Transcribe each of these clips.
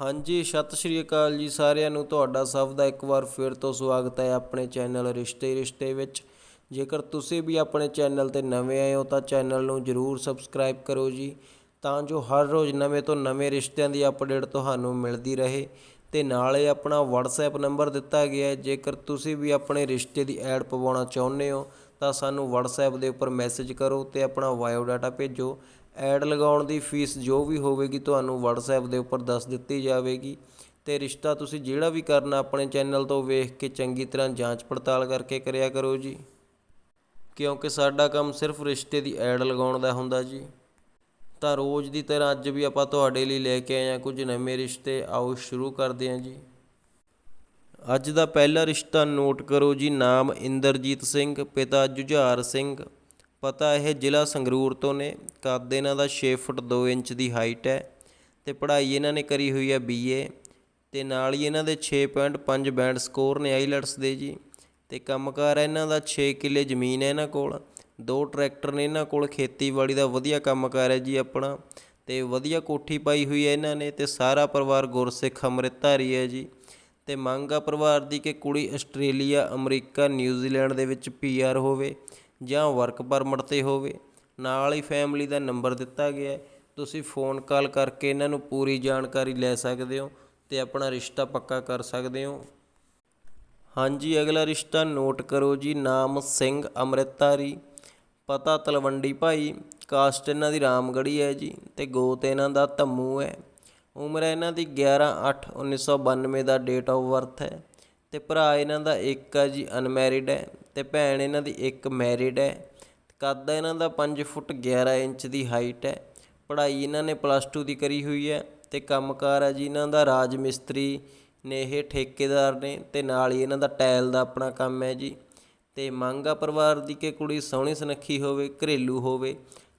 ਹਾਂਜੀ, ਸਤਿ ਸ਼੍ਰੀ ਅਕਾਲ ਜੀ ਸਾਰਿਆਂ ਨੂੰ। ਤੁਹਾਡਾ ਸਭ ਦਾ ਇੱਕ ਵਾਰ ਫਿਰ ਤੋਂ ਸਵਾਗਤ ਹੈ ਆਪਣੇ ਚੈਨਲ ਰਿਸ਼ਤੇ ਰਿਸ਼ਤੇ ਵਿੱਚ। ਜੇਕਰ ਤੁਸੀਂ ਵੀ ਆਪਣੇ ਚੈਨਲ ਤੇ ਨਵੇਂ ਆਏ ਹੋ ਤਾਂ ਚੈਨਲ ਨੂੰ ਜਰੂਰ ਸਬਸਕ੍ਰਾਈਬ ਕਰੋ ਜੀ, ਤਾਂ ਜੋ ਹਰ ਰੋਜ਼ ਨਵੇਂ ਤੋਂ ਨਵੇਂ ਰਿਸ਼ਤਿਆਂ ਦੀ ਅਪਡੇਟ ਤੁਹਾਨੂੰ ਮਿਲਦੀ ਰਹੇ। ਤੇ ਨਾਲੇ ਆਪਣਾ WhatsApp ਨੰਬਰ ਦਿੱਤਾ ਗਿਆ ਹੈ। ਜੇਕਰ ਤੁਸੀਂ ਵੀ ਆਪਣੇ ਰਿਸ਼ਤੇ ਦੀ ਐਡ ਪਵਾਉਣਾ ਚਾਹੁੰਦੇ ਹੋ ਤਾਂ ਸਾਨੂੰ WhatsApp ਦੇ ਉੱਪਰ ਮੈਸੇਜ ਕਰੋ ਤੇ ਆਪਣਾ ਬਾਇਓ ਡਾਟਾ ਭੇਜੋ। ਐਡ ਲਗਾਉਣ ਦੀ ਫੀਸ ਜੋ ਵੀ ਹੋਵੇਗੀ ਤੁਹਾਨੂੰ WhatsApp ਦੇ ਉੱਪਰ ਦੱਸ ਦਿੱਤੀ ਜਾਵੇਗੀ ਤੇ ਰਿਸ਼ਤਾ ਤੁਸੀਂ ਜਿਹੜਾ ਵੀ ਕਰਨਾ ਆਪਣੇ ਚੈਨਲ ਤੋਂ ਵੇਖ ਕੇ ਚੰਗੀ ਤਰ੍ਹਾਂ ਜਾਂਚ ਪੜਤਾਲ ਕਰਕੇ ਕਰਿਆ ਕਰੋ ਜੀ। ਕਿਉਂਕਿ ਸਾਡਾ ਕੰਮ ਸਿਰਫ ਰਿਸ਼ਤੇ ਦੀ ਐਡ ਲਗਾਉਣ ਦਾ ਹੁੰਦਾ ਜੀ। ਤਾਂ ਰੋਜ਼ ਦੀ ਤਰ੍ਹਾਂ ਅੱਜ ਵੀ ਆਪਾਂ ਤੁਹਾਡੇ ਲਈ ਲੈ ਕੇ ਆਏ ਹਾਂ ਕੁਝ ਨਵੇਂ ਰਿਸ਼ਤੇ, ਆਓ ਸ਼ੁਰੂ ਕਰਦੇ ਹਾਂ ਜੀ। ਅੱਜ ਦਾ ਪਹਿਲਾ ਰਿਸ਼ਤਾ ਨੋਟ ਕਰੋ ਜੀ, ਨਾਮ ਇੰਦਰਜੀਤ ਸਿੰਘ, ਪਿਤਾ ਜੁਝਾਰ ਸਿੰਘ। ਪਤਾ ਇਹ ਜ਼ਿਲ੍ਹਾ ਸੰਗਰੂਰ ਤੋਂ ਨੇ। ਕੱਦ ਇਹਨਾਂ ਦਾ ਛੇ ਫੁੱਟ ਦੋ ਇੰਚ ਦੀ ਹਾਈਟ ਹੈ ਅਤੇ ਪੜ੍ਹਾਈ ਇਹਨਾਂ ਨੇ ਕਰੀ ਹੋਈ ਹੈ ਬੀਏ ਅਤੇ ਨਾਲ ਹੀ ਇਹਨਾਂ ਦੇ 6.5 ਬੈਂਡ ਸਕੋਰ ਨੇ ਆਈਲੈਟਸ ਦੇ ਜੀ ਤੇ ਕੰਮਕਾਰ ਇਹਨਾਂ ਦਾ 6 ਕਿੱਲੇ ਜ਼ਮੀਨ ਹੈ ਇਹਨਾਂ ਕੋਲ। ਦੋ ਟਰੈਕਟਰ ਨੇ ਇਹਨਾਂ ਕੋਲ, ਖੇਤੀਬਾੜੀ ਦਾ ਵਧੀਆ ਕੰਮਕਾਰ ਹੈ ਜੀ ਆਪਣਾ ਤੇ ਵਧੀਆ ਕੋਠੀ ਪਾਈ ਹੋਈ ਹੈ ਇਹਨਾਂ ਨੇ ਤੇ ਸਾਰਾ ਪਰਿਵਾਰ ਗੁਰਸਿੱਖ ਅੰਮ੍ਰਿਤਧਾਰੀ ਹੈ ਜੀ। ਤੇ ਮੰਗ ਆ ਪਰਿਵਾਰ ਦੀ ਕਿ ਕੁੜੀ ਆਸਟ੍ਰੇਲੀਆ, ਅਮਰੀਕਾ, ਨਿਊਜ਼ੀਲੈਂਡ ਦੇ ਵਿੱਚ ਪੀਆਰ ਹੋਵੇ। ਜਾਂ ਵਰਕ ਪਰਮਿਟ ਤੇ ਹੋਵੇ, ਨਾਲ ਹੀ ਫੈਮਿਲੀ ਦਾ ਨੰਬਰ ਦਿੱਤਾ ਗਿਆ ਤੁਸੀਂ ਫੋਨ ਕਾਲ ਕਰਕੇ ਇਹਨਾਂ ਨੂੰ ਪੂਰੀ ਜਾਣਕਾਰੀ ਲੈ ਸਕਦੇ ਹੋ ਅਤੇ ਆਪਣਾ ਰਿਸ਼ਤਾ ਪੱਕਾ ਕਰ ਸਕਦੇ ਹੋ। ਹਾਂਜੀ, ਅਗਲਾ ਰਿਸ਼ਤਾ ਨੋਟ ਕਰੋ ਜੀ, ਨਾਮ ਸਿੰਘ ਅੰਮ੍ਰਿਤਧਾਰੀ। ਪਤਾ ਤਲਵੰਡੀ ਭਾਈ ਕਾਸਟ ਇਹਨਾਂ ਦੀ ਰਾਮਗੜੀ ਹੈ ਜੀ ਤੇ ਗੋਤ ਇਹਨਾਂ ਦਾ ਧੰਮੂ ਹੈ। ਉਮਰ ਹੈ ਇਹਨਾਂ ਦੀ 11/8/1992 ਦਾ ਡੇਟ ਆਫ ਬਰਥ ਹੈ। ਅਤੇ ਭਰਾ ਇਹਨਾਂ ਦਾ ਇੱਕ ਆ ਜੀ ਅਨਮੈਰਿਡ ਹੈ ਅਤੇ ਭੈਣ ਇਹਨਾਂ ਦੀ ਇੱਕ ਮੈਰਿਡ ਹੈ। ਕੱਦ ਇਹਨਾਂ ਦਾ 5 ਫੁੱਟ 11 ਇੰਚ ਦੀ ਹਾਈਟ ਹੈ। ਪੜ੍ਹਾਈ ਇਹਨਾਂ ਨੇ ਪਲੱਸ 2 ਦੀ ਕਰੀ ਹੋਈ ਹੈ ਤੇ ਕੰਮਕਾਰ ਆ ਜੀ ਇਹਨਾਂ ਦਾ ਰਾਜ ਮਿਸਤਰੀ ਨੇ ਇਹ ਠੇਕੇਦਾਰ ਨੇ ਅਤੇ ਨਾਲ ਹੀ ਇਹਨਾਂ ਦਾ ਟਾਇਲ ਦਾ ਆਪਣਾ ਕੰਮ ਹੈ ਜੀ। ਤੇ ਮੰਗਾ ਪਰਿਵਾਰ ਦੀ ਕਿ ਕੁੜੀ ਸੋਹਣੀ ਸੁਨੱਖੀ ਹੋਵੇ, ਘਰੇਲੂ ਹੋਵੇ,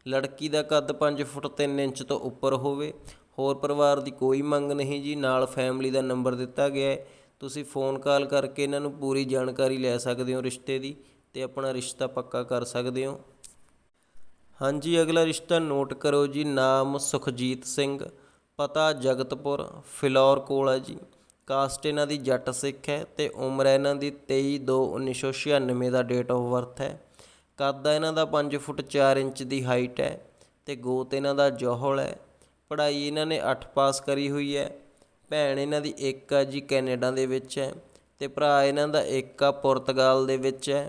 ਲੜਕੀ ਦਾ ਕੱਦ 5 ਫੁੱਟ 3 ਇੰਚ ਤੋਂ ਉੱਪਰ ਹੋਵੇ। ਹੋਰ ਪਰਿਵਾਰ ਦੀ ਕੋਈ ਮੰਗ ਨਹੀਂ ਜੀ, ਨਾਲ ਫੈਮਿਲੀ ਦਾ ਨੰਬਰ ਦਿੱਤਾ ਗਿਆ ਹੈ। ਤੁਸੀਂ ਫੋਨ ਕਾਲ ਕਰਕੇ ਇਹਨਾਂ ਨੂੰ ਪੂਰੀ ਜਾਣਕਾਰੀ ਲੈ ਸਕਦੇ ਹੋ ਰਿਸ਼ਤੇ ਦੀ ਅਤੇ ਆਪਣਾ ਰਿਸ਼ਤਾ ਪੱਕਾ ਕਰ ਸਕਦੇ ਹੋ। ਹਾਂਜੀ, ਅਗਲਾ ਰਿਸ਼ਤਾ ਨੋਟ ਕਰੋ ਜੀ, ਨਾਮ ਸੁਖਜੀਤ ਸਿੰਘ, ਪਤਾ ਜਗਤਪੁਰ, ਫਿਲੌਰ ਕੋਲ ਹੈ ਜੀ। ਕਾਸਟ ਇਹਨਾਂ ਦੀ ਜੱਟ ਸਿੱਖ ਹੈ ਅਤੇ ਉਮਰ ਹੈ ਇਹਨਾਂ ਦੀ 23/2/1996 ਦਾ ਡੇਟ ਆਫ ਬਰਥ ਹੈ। ਕੱਦ ਹੈ ਇਹਨਾਂ ਦਾ 5 ਫੁੱਟ 4 ਇੰਚ ਦੀ ਹਾਈਟ ਹੈ ਅਤੇ ਗੋਤ ਇਹਨਾਂ ਦਾ ਜੋਹਲ ਹੈ। ਪੜ੍ਹਾਈ ਇਹਨਾਂ ਨੇ 8 ਪਾਸ ਕਰੀ ਹੋਈ ਹੈ। ਭੈਣ ਇਹਨਾਂ ਦੀ ਇੱਕ ਆ ਜੀ ਕੈਨੇਡਾ ਦੇ ਵਿੱਚ ਹੈ ਅਤੇ ਭਰਾ ਇਹਨਾਂ ਦਾ ਇੱਕ ਆ ਪੁਰਤਗਾਲ ਦੇ ਵਿੱਚ ਹੈ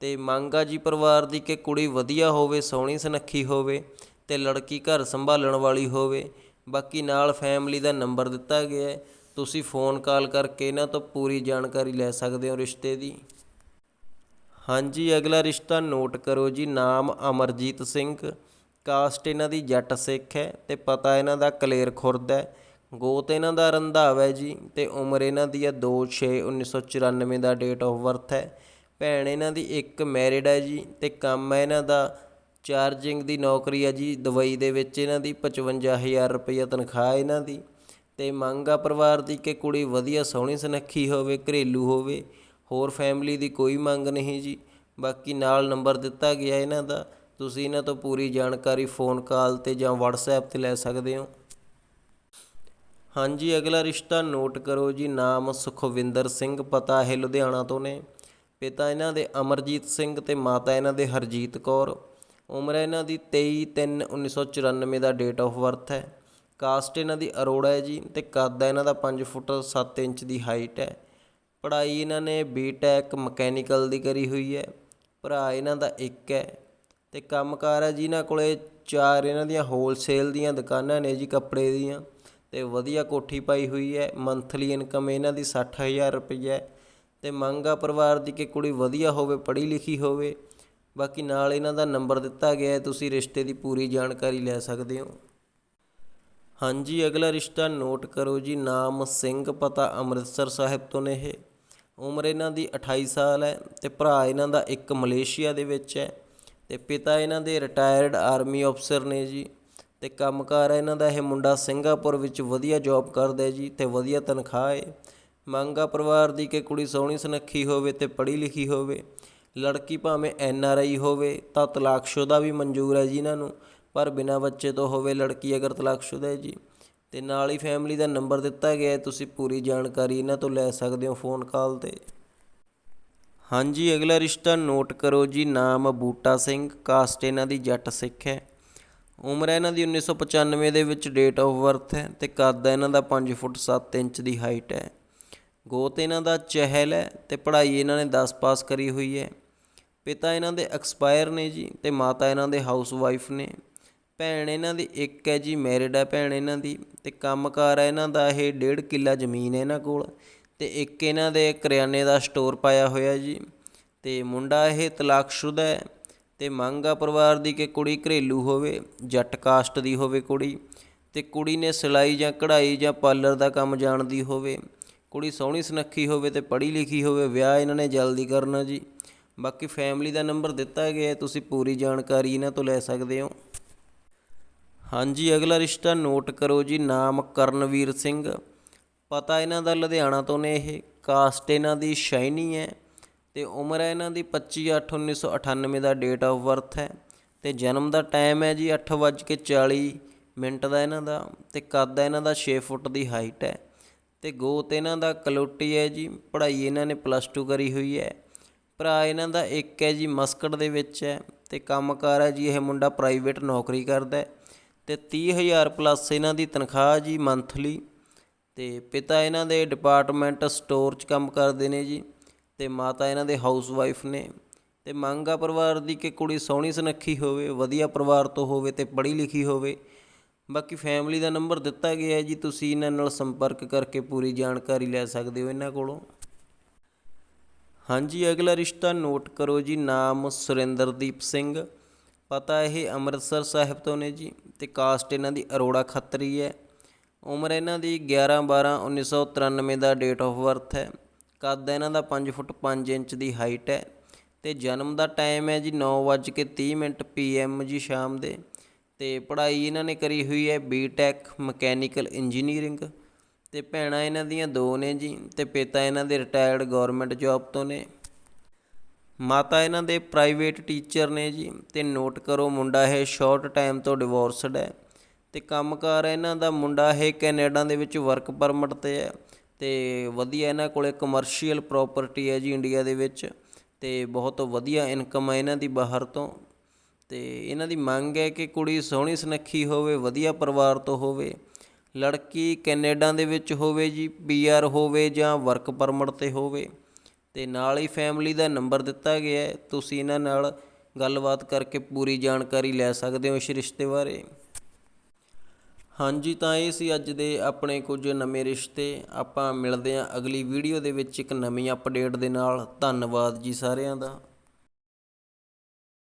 ਅਤੇ ਮੰਗ ਆ ਜੀ ਪਰਿਵਾਰ ਦੀ ਕਿ ਕੁੜੀ ਵਧੀਆ ਹੋਵੇ, ਸੋਹਣੀ ਸੁਨੱਖੀ ਹੋਵੇ ਅਤੇ ਲੜਕੀ ਘਰ ਸੰਭਾਲਣ ਵਾਲੀ ਹੋਵੇ। ਬਾਕੀ ਨਾਲ ਫੈਮਿਲੀ ਦਾ ਨੰਬਰ ਦਿੱਤਾ ਗਿਆ ਹੈ। ਤੁਸੀਂ ਫੋਨ ਕਾਲ ਕਰਕੇ ਇਹਨਾਂ ਤੋਂ ਪੂਰੀ ਜਾਣਕਾਰੀ ਲੈ ਸਕਦੇ ਹੋ ਰਿਸ਼ਤੇ ਦੀ। ਹਾਂਜੀ, ਅਗਲਾ ਰਿਸ਼ਤਾ ਨੋਟ ਕਰੋ ਜੀ, ਨਾਮ ਅਮਰਜੀਤ ਸਿੰਘ। ਕਾਸਟ ਇਹਨਾਂ ਦੀ ਜੱਟ ਸਿੱਖ ਹੈ ਤੇ ਪਤਾ ਇਹਨਾਂ ਦਾ ਕਲੇਰ ਖੁਰਦ ਹੈ। ਗੋਤ ਇਹਨਾਂ ਦਾ ਰੰਧਾਵਾ ਹੈ ਜੀ ਤੇ ਉਮਰ ਇਹਨਾਂ ਦੀ ਹੈ 2/6/1994 ਦਾ ਡੇਟ ਆਫ ਬਰਥ ਹੈ। ਭੈਣ ਇਹਨਾਂ ਦੀ ਇੱਕ ਮੈਰਿਡ ਹੈ ਜੀ ਤੇ ਕੰਮ ਹੈ ਇਹਨਾਂ ਦਾ ਚਾਰਜਿੰਗ ਦੀ ਨੌਕਰੀ ਹੈ ਜੀ। ਦੁਬਈ ਦੇ ਵਿੱਚ ਇਹਨਾਂ ਦੀ 55000 ਰੁਪਈਆ ਤਨਖਾਹ ਇਹਨਾਂ ਦੀ ਤੇ ਮੰਗ ਆ ਪਰਿਵਾਰ ਦੀ ਕਿ ਕੁੜੀ ਵਧੀਆ ਸੋਹਣੀ ਸੁਨੱਖੀ ਹੋਵੇ, ਘਰੇਲੂ ਹੋਵੇ, ਹੋਰ ਫੈਮਿਲੀ ਦੀ ਕੋਈ ਮੰਗ ਨਹੀਂ ਜੀ। ਬਾਕੀ ਨਾਲ ਨੰਬਰ ਦਿੱਤਾ ਗਿਆ ਇਹਨਾਂ ਦਾ। ਤੁਸੀਂ ਇਹਨਾਂ ਤੋਂ ਪੂਰੀ ਜਾਣਕਾਰੀ ਫੋਨ ਕਾਲ ਤੇ ਜਾਂ WhatsApp ਤੇ ਲੈ ਸਕਦੇ ਹੋ। ਹਾਂਜੀ, ਅਗਲਾ ਰਿਸ਼ਤਾ ਨੋਟ ਕਰੋ ਜੀ, ਨਾਮ ਸੁਖਵਿੰਦਰ ਸਿੰਘ, ਪਤਾ ਇਹ ਲੁਧਿਆਣਾ ਤੋਂ ਨੇ। ਪਿਤਾ ਇਹਨਾਂ ਦੇ ਅਮਰਜੀਤ ਸਿੰਘ ਤੇ ਮਾਤਾ ਇਹਨਾਂ ਦੇ ਹਰਜੀਤ ਕੌਰ। ਉਮਰ ਇਹਨਾਂ ਦੀ 23/3/1994 ਦਾ ਡੇਟ ਆਫ ਬਰਥ ਹੈ। ਕਾਸਟ ਇਹਨਾਂ ਦੀ ਅਰੋੜਾ ਹੈ ਜੀ ਤੇ ਕੱਦ ਹੈ ਇਹਨਾਂ ਦਾ 5 ਫੁੱਟ 7 ਇੰਚ ਦੀ ਹਾਈਟ ਹੈ। ਪੜ੍ਹਾਈ ਇਹਨਾਂ ਨੇ ਬੀਟੈਕ ਮਕੈਨੀਕਲ ਦੀ ਕਰੀ ਹੋਈ ਹੈ। ਭਰਾ ਇਹਨਾਂ ਦਾ ਇੱਕ ਹੈ। ਤੇ ਕੰਮਕਾਰ ਹੈ ਜੀ ਇਹਨਾਂ ਕੋਲੇ ਚਾਰ ਇਹਨਾਂ ਦੀਆਂ ਹੋਲਸੇਲ ਦੀਆਂ ਦੁਕਾਨਾਂ ਨੇ ਜੀ ਕੱਪੜੇ ਦੀਆਂ। ਤੇ ਵਧੀਆ ਕੋਠੀ ਪਾਈ ਹੋਈ ਹੈ ਮੰਥਲੀ ਇਨਕਮ ਇਹਨਾਂ ਦੀ 60000 ਰੁਪਏ ਹੈ ਤੇ ਮੰਗਾ ਪਰਿਵਾਰ ਦੀ ਕਿ ਕੁੜੀ ਵਧੀਆ ਹੋਵੇ, ਪੜ੍ਹੀ ਲਿਖੀ ਹੋਵੇ, ਬਾਕੀ ਨਾਲ ਇਹਨਾਂ ਦਾ ਨੰਬਰ ਦਿੱਤਾ ਗਿਆ ਹੈ, ਤੁਸੀਂ ਰਿਸ਼ਤੇ ਦੀ ਪੂਰੀ ਜਾਣਕਾਰੀ ਲੈ ਸਕਦੇ ਹੋ। ਹਾਂਜੀ, ਅਗਲਾ ਰਿਸ਼ਤਾ ਨੋਟ ਕਰੋ ਜੀ, ਨਾਮ ਸਿੰਘ ਪਤਾ ਅੰਮ੍ਰਿਤਸਰ ਸਾਹਿਬ ਤੋਂ ਨੇ ਇਹ। ਉਮਰ ਇਹਨਾਂ ਦੀ 28 ਸਾਲ ਹੈ ਤੇ ਭਰਾ ਇਹਨਾਂ ਦਾ ਇੱਕ ਮਲੇਸ਼ੀਆ ਦੇ ਵਿੱਚ ਹੈ ਤੇ ਪਿਤਾ ਇਹਨਾਂ ਦੇ ਰਿਟਾਇਰਡ ਆਰਮੀ ਅਫਸਰ ਨੇ ਜੀ। ਤੇ ਕੰਮਕਾਰ ਹੈ ਇਹਨਾਂ ਦਾ, ਇਹ ਮੁੰਡਾ ਸਿੰਗਾਪੁਰ ਵਿੱਚ ਵਧੀਆ ਜੌਬ ਕਰਦਾ ਜੀ, ਤੇ ਵਧੀਆ ਤਨਖਾਹ ਹੈ ਮੰਗਾ ਪਰਿਵਾਰ ਦੀ ਕਿ ਕੁੜੀ ਸੋਹਣੀ ਸੁਨੱਖੀ ਹੋਵੇ ਤੇ ਪੜ੍ਹੀ ਲਿਖੀ ਹੋਵੇ। ਲੜਕੀ ਭਾਵੇਂ ਐਨ ਆਰ ਆਈ ਹੋਵੇ, ਤਾਂ ਤਲਾਕਸ਼ੁਦਾ ਵੀ ਮਨਜ਼ੂਰ ਹੈ ਜੀ ਇਹਨਾਂ ਨੂੰ। ਪਰ ਬਿਨਾਂ ਬੱਚੇ ਤੋਂ ਹੋਵੇ ਲੜਕੀ ਅਗਰ ਤਲਾਕਸ਼ੁਦਾ ਹੈ ਜੀ। ਤੇ ਨਾਲ ਹੀ ਫੈਮਿਲੀ ਦਾ ਨੰਬਰ ਦਿੱਤਾ ਗਿਆ ਹੈ, ਤੁਸੀਂ ਪੂਰੀ ਜਾਣਕਾਰੀ ਇਹਨਾਂ ਤੋਂ ਲੈ ਸਕਦੇ ਹੋ ਫੋਨ ਕਾਲ ਤੇ। ਹਾਂਜੀ, ਅਗਲਾ ਰਿਸ਼ਤਾ ਨੋਟ ਕਰੋ ਜੀ, ਨਾਮ ਬੂਟਾ ਸਿੰਘ ਕਾਸਟ ਇਹਨਾਂ ਦੀ ਜੱਟ ਸਿੱਖ ਹੈ। ਉਮਰ ਹੈ ਇਹਨਾਂ ਦੀ 1995 ਦੇ ਵਿੱਚ ਡੇਟ ਆਫ ਬਰਥ ਹੈ ਤੇ ਕੱਦ ਹੈ ਇਹਨਾਂ ਦਾ 5 ਫੁੱਟ 7 ਇੰਚ ਦੀ ਹਾਈਟ ਹੈ। ਗੋਤ ਇਹਨਾਂ ਦਾ ਚਹਿਲ ਹੈ ਤੇ ਪੜ੍ਹਾਈ ਇਹਨਾਂ ਨੇ 10 ਪਾਸ ਕਰੀ ਹੋਈ ਹੈ। ਪਿਤਾ ਇਹਨਾਂ ਦੇ ਐਕਸਪਾਇਰ ਨੇ ਜੀ ਤੇ ਮਾਤਾ ਇਹਨਾਂ ਦੇ ਹਾਊਸ ਵਾਈਫ ਨੇ। ਭੈਣ ਇਹਨਾਂ ਦੀ ਇੱਕ ਹੈ ਜੀ ਮੈਰਿਡ ਹੈ ਭੈਣ ਇਹਨਾਂ ਦੀ ਤੇ ਕੰਮਕਾਰ ਹੈ ਇਹਨਾਂ ਦਾ ਇਹ ਡੇਢ ਕਿੱਲਾ ਜ਼ਮੀਨ ਹੈ ਇਹਨਾਂ ਕੋਲ ਤੇ ਇੱਕ ਇਹਨਾਂ ਦੇ ਕਰਿਆਨੇ ਦਾ ਸਟੋਰ ਪਾਇਆ ਹੋਇਆ ਜੀ ਤੇ ਮੁੰਡਾ ਇਹ ਤਲਾਕਸ਼ੁਦਾ ਹੈ ਤੇ ਮੰਗਾ ਪਰਿਵਾਰ ਦੀ ਕਿ ਕੁੜੀ ਘਰੇਲੂ ਹੋਵੇ, ਜੱਟ ਕਾਸਟ ਦੀ ਹੋਵੇ ਕੁੜੀ, ਤੇ ਕੁੜੀ ਨੇ ਸਿਲਾਈ ਜਾਂ ਕਢਾਈ ਜਾਂ ਪਾਰਲਰ ਦਾ ਕੰਮ ਜਾਣਦੀ ਹੋਵੇ, ਕੁੜੀ ਸੋਹਣੀ ਸੁਨੱਖੀ ਹੋਵੇ ਤੇ ਪੜ੍ਹੀ ਲਿਖੀ ਹੋਵੇ, ਵਿਆਹ ਇਹਨਾਂ ਨੇ ਜਲਦੀ ਕਰਨਾ ਜੀ। ਬਾਕੀ ਫੈਮਿਲੀ ਦਾ ਨੰਬਰ ਦਿੱਤਾ ਗਿਆ, ਤੁਸੀਂ ਪੂਰੀ ਜਾਣਕਾਰੀ ਇਹਨਾਂ ਤੋਂ ਲੈ ਸਕਦੇ ਹੋ। ਹਾਂਜੀ, ਅਗਲਾ ਰਿਸ਼ਤਾ ਨੋਟ ਕਰੋ ਜੀ, ਨਾਮ ਕਰਨਵੀਰ ਸਿੰਘ। ਪਤਾ ਇਹਨਾਂ ਦਾ ਲੁਧਿਆਣਾ ਤੋਂ ਨੇ ਇਹ, ਕਾਸਟ ਇਹਨਾਂ ਦੀ ਸ਼ਾਈਨੀ ਹੈ। ਤੇ ਉਮਰ ਹੈ ਇਹਨਾਂ ਦੀ 25/8/1998 ਦਾ ਡੇਟ ਆਫ ਬਰਥ ਹੈ। ਤੇ ਜਨਮ ਦਾ ਟਾਈਮ ਹੈ ਜੀ 8:40 ਮਿੰਟ ਦਾ ਇਹਨਾਂ ਦਾ ਤੇ ਕੱਦ ਹੈ ਇਹਨਾਂ ਦਾ 6 ਫੁੱਟ ਦੀ ਹਾਈਟ ਹੈ। ਤੇ ਗੋਤ ਇਹਨਾਂ ਦਾ ਕਲੋਟੀ ਹੈ ਜੀ, ਪੜ੍ਹਾਈ ਇਹਨਾਂ ਨੇ ਪਲੱਸ 2 ਕਰੀ ਹੋਈ ਹੈ। ਭਰਾ ਇਹਨਾਂ ਦਾ ਇੱਕ ਹੈ ਜੀ, ਮਸਕਟ ਦੇ ਵਿੱਚ ਹੈ। ਤੇ ਕੰਮਕਾਰ ਹੈ ਜੀ, ਇਹ ਮੁੰਡਾ ਪ੍ਰਾਈਵੇਟ ਨੌਕਰੀ ਕਰਦਾ ਹੈ। ਤੇ 30000 ਪਲੱਸ ਇਹਨਾਂ ਦੀ ਤਨਖਾਹ ਜੀ ਮੰਥਲੀ ਤੇ ਪਿਤਾ ਇਹਨਾਂ ਦੇ ਡਿਪਾਰਟਮੈਂਟ ਸਟੋਰ 'ਚ ਕੰਮ ਕਰਦੇ ਨੇ ਜੀ। ਅਤੇ ਮਾਤਾ ਇਹਨਾਂ ਦੇ ਹਾਊਸ ਵਾਈਫ ਨੇ ਮੰਗ ਆ ਪਰਿਵਾਰ ਦੀ ਕਿ ਕੁੜੀ ਸੋਹਣੀ ਸੁਨੱਖੀ ਹੋਵੇ, ਵਧੀਆ ਪਰਿਵਾਰ ਤੋਂ ਹੋਵੇ ਅਤੇ ਪੜ੍ਹੀ ਲਿਖੀ ਹੋਵੇ, ਬਾਕੀ ਫੈਮਿਲੀ ਦਾ ਨੰਬਰ ਦਿੱਤਾ ਗਿਆ ਜੀ, ਤੁਸੀਂ ਇਹਨਾਂ ਨਾਲ ਸੰਪਰਕ ਕਰਕੇ ਪੂਰੀ ਜਾਣਕਾਰੀ ਲੈ ਸਕਦੇ ਹੋ ਇਹਨਾਂ ਕੋਲੋਂ। ਹਾਂਜੀ, ਅਗਲਾ ਰਿਸ਼ਤਾ ਨੋਟ ਕਰੋ ਜੀ, ਨਾਮ ਸੁਰਿੰਦਰਦੀਪ ਸਿੰਘ, ਪਤਾ ਇਹ ਅੰਮ੍ਰਿਤਸਰ ਸਾਹਿਬ ਤੋਂ ਨੇ ਜੀ ਤੇ ਕਾਸਟ ਇਹਨਾਂ ਦੀ ਅਰੋੜਾ ਖੱਤਰੀ ਹੈ। ਉਮਰ ਇਹਨਾਂ ਦੀ 11 12 1993 ਦਾ ਡੇਟ ਆਫ ਬਰਥ ਹੈ। ਕੱਦ ਇਹਨਾਂ ਦਾ 5 ਫੁੱਟ 5 ਇੰਚ ਦੀ ਹਾਈਟ ਹੈ। ਤੇ ਜਨਮ ਦਾ ਟਾਈਮ ਹੈ ਜੀ 9:30 ਮਿੰਟ ਪੀਐਮ ਜੀ ਸ਼ਾਮ ਦੇ। ਤੇ ਪੜ੍ਹਾਈ ਇਹਨਾਂ ਨੇ ਕਰੀ ਹੋਈ ਹੈ ਬੀਟੈਕ ਮਕੈਨੀਕਲ ਇੰਜੀਨੀਅਰਿੰਗ ਤੇ ਭੈਣਾਂ ਇਹਨਾਂ ਦੀਆਂ ਦੋ ਨੇ ਜੀ ਤੇ ਪਿਤਾ ਇਹਨਾਂ ਦੇ ਰਿਟਾਇਰਡ ਗਵਰਨਮੈਂਟ ਜੌਬ ਤੋਂ ਨੇ। ਮਾਤਾ ਇਹਨਾਂ ਦੇ ਪ੍ਰਾਈਵੇਟ ਟੀਚਰ ਨੇ ਜੀ ਤੇ ਨੋਟ ਕਰੋ ਮੁੰਡਾ ਇਹ ਸ਼ਾਰਟ ਟਾਈਮ ਤੋਂ ਡਿਵੋਰਸਡ ਹੈ। ਤੇ ਕੰਮਕਾਰ ਇਹਨਾਂ ਦਾ ਮੁੰਡਾ ਇਹ ਕੈਨੇਡਾ ਦੇ ਵਿੱਚ ਵਰਕ ਪਰਮਿਟ ਤੇ ਹੈ। ਤੇ ਵਧੀਆ ਇਹਨਾਂ ਕੋਲੇ ਕਮਰਸ਼ੀਅਲ ਪ੍ਰਾਪਰਟੀ ਹੈ ਜੀ ਇੰਡੀਆ ਦੇ ਵਿੱਚ ਤੇ ਬਹੁਤ ਵਧੀਆ ਇਨਕਮ ਹੈ ਇਹਨਾਂ ਦੀ ਬਾਹਰ ਤੋਂ। ਤੇ ਇਹਨਾਂ ਦੀ ਮੰਗ ਹੈ ਕਿ ਕੁੜੀ ਸੋਹਣੀ ਸੁਨੱਖੀ ਹੋਵੇ, ਵਧੀਆ ਪਰਿਵਾਰ ਤੋਂ ਹੋਵੇ, ਲੜਕੀ ਕੈਨੇਡਾ ਦੇ ਵਿੱਚ ਹੋਵੇ ਜੀ ਪੀਆਰ ਹੋਵੇ ਜਾਂ ਵਰਕ ਪਰਮਿਟ ਤੇ ਹੋਵੇ। ਤੇ ਨਾਲ ਹੀ ਫੈਮਿਲੀ ਦਾ ਨੰਬਰ ਦਿੱਤਾ ਗਿਆ ਹੈ, ਤੁਸੀਂ ਇਹਨਾਂ ਨਾਲ ਗੱਲਬਾਤ ਕਰਕੇ ਪੂਰੀ ਜਾਣਕਾਰੀ ਲੈ ਸਕਦੇ ਹੋ ਇਸ ਰਿਸ਼ਤੇ ਬਾਰੇ। ਹਾਂਜੀ, ਤਾਂ ਇਹ ਸੀ ਅੱਜ ਦੇ ਆਪਣੇ ਕੁਝ ਨਵੇਂ ਰਿਸ਼ਤੇ। ਆਪਾਂ ਮਿਲਦੇ ਹਾਂ ਅਗਲੀ ਵੀਡੀਓ ਦੇ ਵਿੱਚ ਇੱਕ ਨਵੀਂ ਅਪਡੇਟ ਦੇ ਨਾਲ। ਧੰਨਵਾਦ ਜੀ ਸਾਰਿਆਂ ਦਾ।